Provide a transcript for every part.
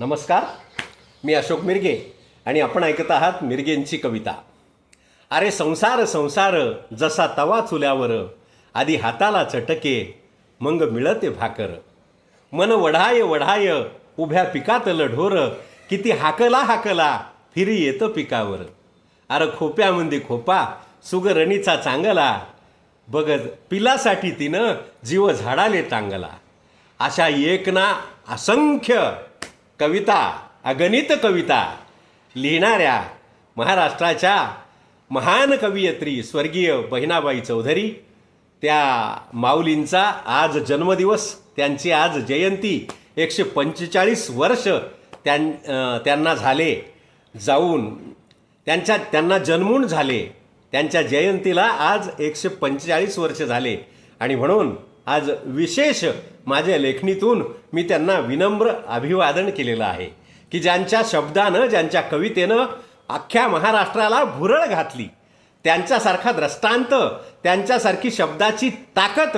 नमस्कार. मी अशोक मिरगे आणि आपण ऐकत आहात मिरगेंची कविता. अरे संसार संसार जसा तवा चुल्यावर आधी हाताला चटके मग मिळते भाकर. मन वढाय वढाय उभ्या पिकातलं ढोर किती हाकला हाकला फिरी येतं पिकावर. अरे खोप्यामध्ये खोपा सुगरणीचा चांगला बघत पिलासाठी तिनं जीव झाडाले टांगला. अशा एक ना असंख्य कविता अगणित कविता लिहिणाऱ्या महाराष्ट्राच्या महान कवयित्री स्वर्गीय बहिणाबाई चौधरी त्या माऊलींचा आज जन्मदिवस त्यांची आज जयंती एकशे पंचेचाळीस वर्ष त्यां त्यांना झाले जाऊन त्यांच्या त्यांना जन्मून झाले त्यांच्या जयंतीला आज एकशे पंचेचाळीस वर्ष झाले. आणि म्हणून आज विशेष माझ्या लेखणीतून मी त्यांना विनम्र अभिवादन केलेलं आहे. की ज्यांच्या शब्दानं ज्यांच्या कवितेनं अख्ख्या महाराष्ट्राला भुरळ घातली. त्यांच्यासारखा दृष्टांत त्यांच्यासारखी शब्दाची ताकद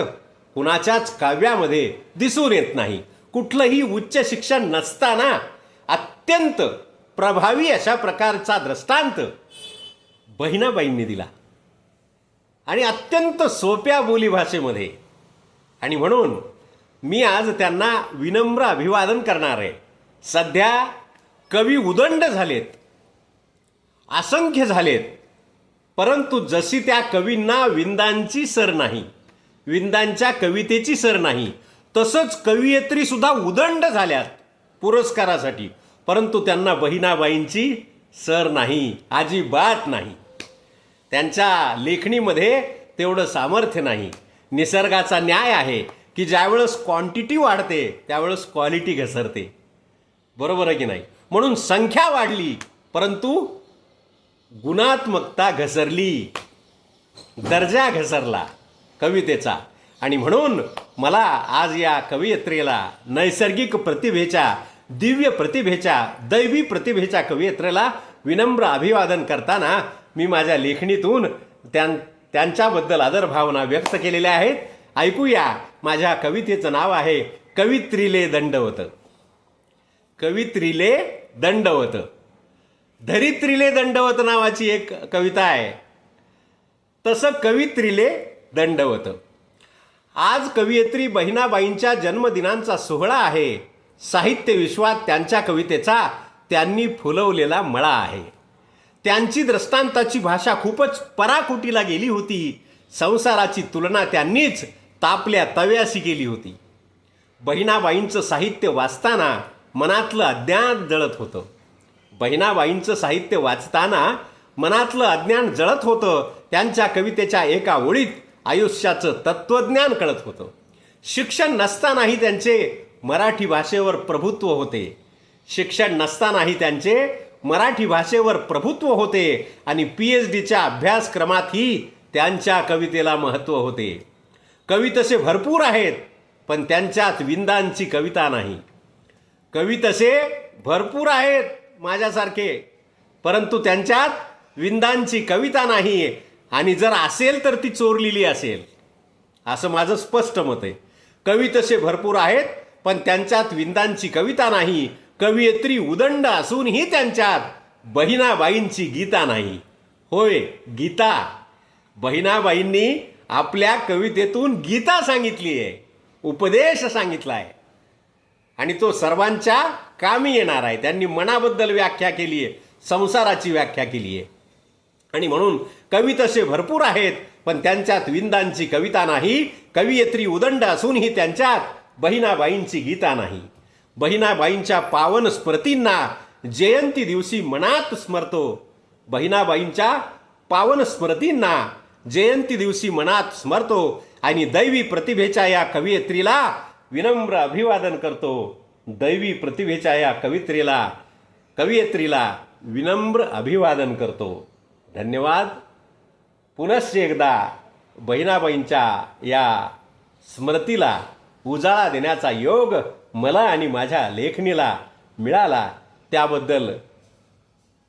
कुणाच्याच काव्यामध्ये दिसून येत नाही. कुठलंही उच्च शिक्षण नसताना अत्यंत प्रभावी अशा प्रकारचा दृष्टांत बहिणाबाईंनी दिला. आणि अत्यंत सोप्या बोलीभाषेमध्ये आणि म्हणून मी आज त्यांना विनम्र अभिवादन करणार आहे. सध्या कवी उदंड झालेत असंख्य झालेत परंतु जशी त्या कवींना विंदांची सर नाही विंदांच्या कवितेची सर नाही तसंच कवयित्रीसुद्धा उदंड झाल्यात पुरस्कारासाठी. परंतु त्यांना बहिणाबाईंची सर नाही अजिबात नाही. त्यांच्या लेखणीमध्ये तेवढं सामर्थ्य नाही. निसर्गाचा न्याय आहे की ज्यावेळेस क्वांटिटी वाढते त्यावेळेस क्वालिटी घसरते. बरोबर आहे की नाही? म्हणून संख्या वाढली परंतु गुणात्मकता घसरली. दर्जा घसरला कवितेचा. आणि म्हणून मला आज या कवयित्रीला नैसर्गिक प्रतिभेच्या दिव्य प्रतिभेच्या दैवी प्रतिभेच्या कवयित्रेला विनम्र अभिवादन करताना मी माझ्या लेखणीतून त्यां त्यांच्याबद्दल आदर भावना व्यक्त केलेल्या आहेत. ऐकूया माझ्या कवितेचं नाव आहे कवित्रीले दंडवत. कवित्रीले दंडवत. धरित्रीले दंडवत नावाची एक कविता आहे. तसं कवित्रीले दंडवत. आज कवयित्री बहिणाबाईंच्या जन्मदिनांचा सोहळा आहे. साहित्य विश्वात त्यांच्या कवितेचा त्यांनी फुलवलेला मळा आहे. त्यांची दृष्टांताची भाषा खूपच पराकुटीला गेली होती. संसाराची तुलना त्यांनीच तापल्या तव्याशी केली होती. बहिणाबाईंचं साहित्य वाचताना मनातलं अज्ञान जळत होतं. बहिणाबाईंचं साहित्य वाचताना मनातलं अज्ञान जळत होतं. त्यांच्या कवितेच्या एका ओळीत आयुष्याचं तत्त्वज्ञान कळत होतं. शिक्षण नसतानाही त्यांचे मराठी भाषेवर प्रभुत्व होते. शिक्षण नसतानाही त्यांचे मराठी भाषेवर प्रभुत्व होते आणि पी एच डीच्या अभ्यासक्रमातही त्यांच्या कवितेला महत्त्व होते. कवी तसे भरपूर आहेत पण त्यांच्यात विंदांची कविता नाही. कवी तसे भरपूर आहेत माझ्यासारखे परंतु त्यांच्यात विंदांची कविता नाही आणि जर असेल तर ती चोरलेली असेल. असं माझं स्पष्ट मत आहे. कवी तसे भरपूर आहेत पण त्यांच्यात विंदांची कविता नाही कवयित्री उदंड असूनही त्यांच्यात बहिणाबाईंची गीता नाही. होय गीता. बहिणाबाईंनी आपल्या कवितेतून गीता सांगितली आहे उपदेश सांगितला आहे आणि तो सर्वांच्या कामी येणार आहे. त्यांनी मनाबद्दल व्याख्या केली आहे संसाराची व्याख्या केली आहे आणि म्हणून कवी तसे भरपूर आहेत पण त्यांच्यात विंदांची कविता नाही कवयित्री उदंड असूनही त्यांच्यात बहिणाबाईंची गीता नाही. बहिणाबाईंच्या पावन स्मृतींना जयंती दिवशी मनात स्मरतो. बहिणाबाईंच्या पावन स्मृतींना जयंती दिवशी मनात स्मरतो आणि दैवी प्रतिभेच्या या कवयित्रीला विनम्र अभिवादन करतो. दैवी प्रतिभेच्या या कवित्रीला कवयित्रीला विनम्र अभिवादन करतो. धन्यवाद. पुनश्च एकदा बहिणाबाईंच्या या स्मृतीला उजाळा देण्याचा योग मला आणि माझ्या लेखणीला मिळाला त्याबद्दल.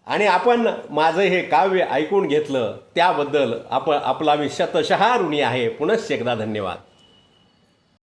आणि आपण माझं हे काव्य ऐकून घेतलं त्याबद्दल आपण आपला मी शतशहा ऋणी आहे. पुनश्च एकदा धन्यवाद.